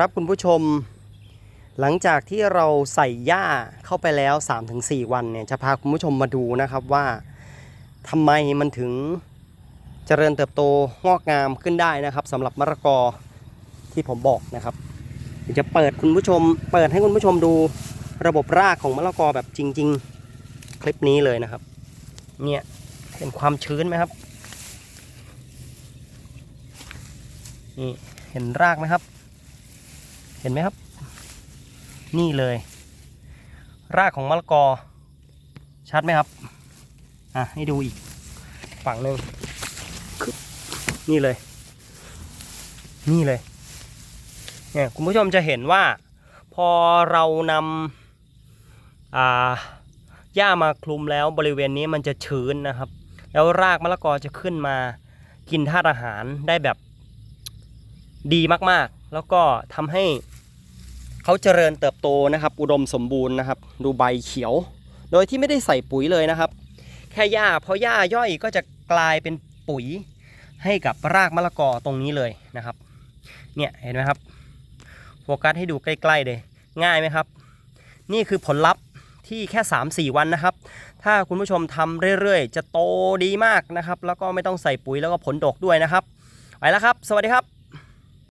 ครับคุณผู้ชม หลังจากที่เราใส่หญ้าเข้าไปแล้ว 3-4 วันเนี่ยจะพาคุณผู้ชมมาดูนะครับว่าทำไมมันถึงเจริญเติบโตงอกงามขึ้นได้นะครับสำหรับมะละกอที่ผมบอกนะครับจะเปิดคุณผู้ชม เปิดให้คุณผู้ชมดูระบบรากของมะละกอแบบจริง ๆ คลิปนี้เลยนะครับ เนี่ยเห็นความชื้นไหมครับนี่เห็นรากไหมครับ ห็นไหมครับ นี่เลย รากของมะละกอ ชัดไหมครับ อะ ให้ดูอีก ฝั่งหนึ่งนี่เลย นี่เลย เนี่ยคุณผู้ชมจะเห็นว่า พอเรานำอ่าหญ้ามาคลุมแล้วบริเวณนี้มันจะชื้นนะครับ แล้วรากมะละกอจะขึ้นมากินธาตุอาหารได้แบบดีมากๆ แล้วก็ทำให้ เขาเจริญเติบโตนะครับ อุดมสมบูรณ์นะครับ ดูใบเขียว โดยที่ไม่ได้ใส่ปุ๋ยเลยนะครับ แค่หญ้าเพอหญ้าย่อยก็จะกลายเป็นปุ๋ยให้กับรากมะละกอตรงนี้เลยนะครับ เนี่ยเห็นไหมครับ โฟกัสให้ดูใกล้ๆเลย ง่ายไหมครับ นี่คือผลลัพธ์ที่แค่ 3-4 วันนะครับ ถ้าคุณผู้ชมทำเรื่อยๆ จะโตดีมากนะครับ แล้วก็ไม่ต้องใส่ปุ๋ยแล้วก็ผลดกด้วยนะครับ ไปแล้วครับ สวัสดีครับ